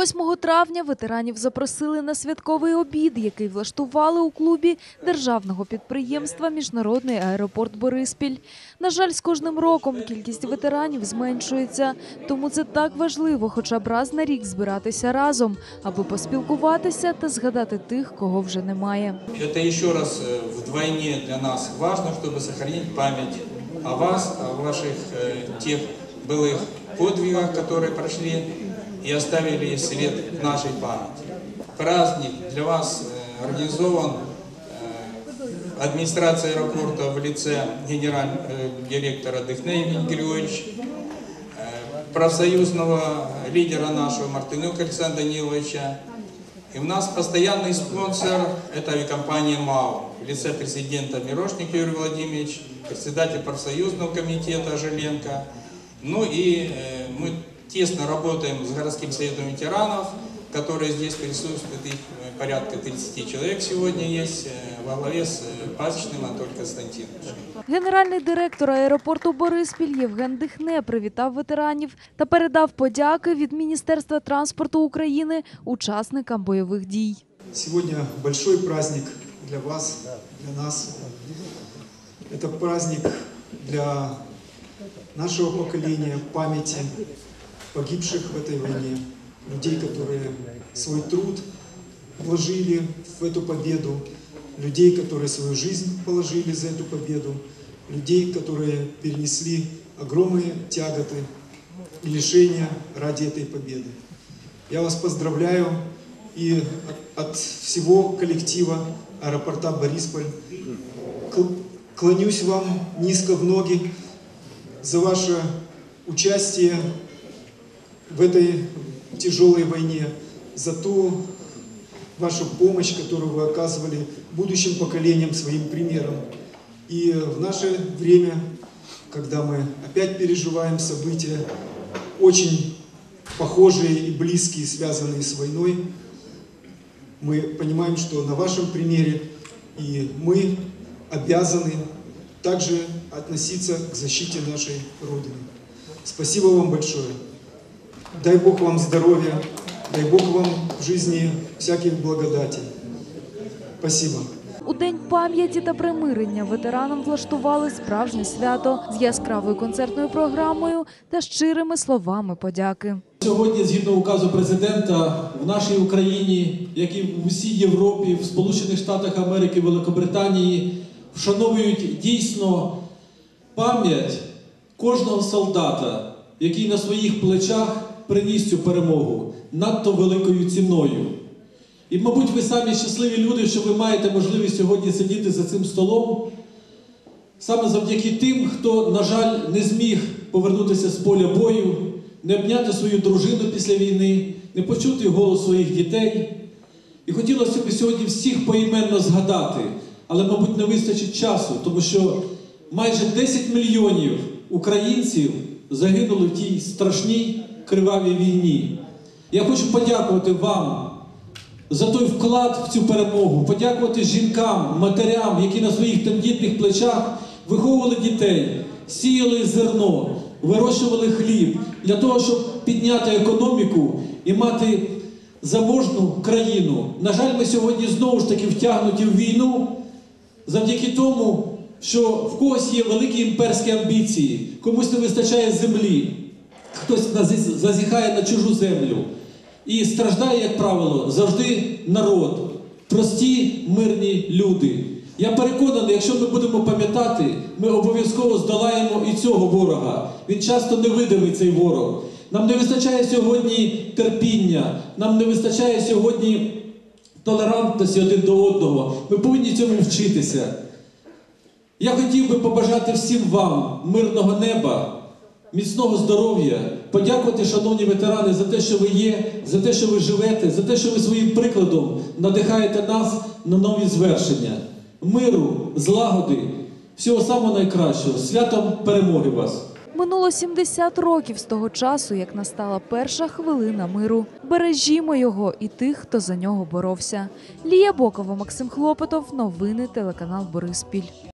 8 травня ветеранів запросили на святковий обід, який влаштували у клубі державного підприємства Міжнародний аеропорт Бориспіль. На жаль, з кожним роком кількість ветеранів зменшується, тому це так важливо, хоча б раз на рік збиратися разом, аби поспілкуватися та згадати тих, кого вже немає. Это еще раз э, вдвойне для нас важно, чтобы сохранить память о вас, о ваших э, тех былых подвигах, которые прошли и оставили след в нашей памяти. Праздник для вас э, организован э, администрацией аэропорта в лице генерального директора Дыхне Евгения Григорьевича, э, профсоюзного лидера нашего Мартынюка Александра Даниловича, и у нас постоянный спонсор – это авиакомпания МАУ в лице президента Мирошник Юрий Владимирович, председатель профсоюзного комитета Желенко. Ну и э, мы тесно работаем с городским советом ветеранов, которые здесь присутствуют, их э, порядка 30 человек сегодня есть, э, во главе с э, Пасечным Анатолием Константиновичем. Генеральний директор аеропорту Бориспіль Євген Дихне привітав ветеранів та передав подяки від Міністерства транспорту України учасникам бойових дій. Сегодня большой праздник для вас, для нас. Это праздник для нашего поколения, памяти Погибших в этой войне, людей, которые свой труд вложили в эту победу, людей, которые свою жизнь положили за эту победу, людей, которые перенесли огромные тяготы и лишения ради этой победы. Я вас поздравляю и от, всего коллектива аэропорта Борисполь кл- клонюсь вам низко в ноги за ваше участие в этой тяжелой войне, за ту вашу помощь, которую вы оказывали будущим поколениям своим примером. И в наше время, когда мы опять переживаем события, очень похожие и близкие, связанные с войной, мы понимаем, что на вашем примере и мы обязаны также относиться к защите нашей Родины. Спасибо вам большое. Дай Бог вам здоровья, дай Бог вам в жизни всяких благодатей. Спасибо. У день пам'яті та примирення ветеранам влаштували справжнє свято з яскравою концертною програмою та щирими словами подяки. Сьогодні, згідно указу президента, в нашій Україні, як і в усій Європі, в Сполучених Штатах Америки, Великобританії, вшановують дійсно пам'ять кожного солдата, який на своїх плечах приніс цю перемогу надто великою ціною. І, мабуть, ви самі щасливі люди, що ви маєте можливість сьогодні сидіти за цим столом, саме завдяки тим, хто, на жаль, не зміг повернутися з поля бою, не обняти свою дружину після війни, не почути голос своїх дітей. І хотілося б сьогодні всіх поіменно згадати, але, мабуть, не вистачить часу, тому що майже 10 мільйонів українців загинули в тій страшній кривавій війні. Я хочу подякувати вам за той вклад в цю перемогу, подякувати жінкам, матерям, які на своїх тендітних плечах виховували дітей, сіяли зерно, вирощували хліб для того, щоб підняти економіку і мати заможну країну. На жаль, ми сьогодні знову ж таки втягнуті в війну завдяки тому, що в когось є великі імперські амбіції, комусь не вистачає землі, хтось зазіхає на чужу землю. І страждає, як правило, завжди народ, прості мирні люди. Я переконаний, якщо ми будемо пам'ятати, ми обов'язково здолаємо і цього ворога. Він часто невидимий цей ворог. Нам не вистачає сьогодні терпіння, нам не вистачає сьогодні толерантності один до одного. Ми повинні цьому вчитися. Я хотів би побажати всім вам мирного неба, міцного здоров'я, подякувати, шановні ветерани, за те, що ви є, за те, що ви живете, за те, що ви своїм прикладом надихаєте нас на нові звершення. Миру, злагоди, всього самого найкращого. Святом перемоги вас! Минуло 70 років з того часу, як настала перша хвилина миру. Бережімо його і тих, хто за нього боровся. Лія Бокова, Максим Хлопотов. Новини телеканал Бориспіль.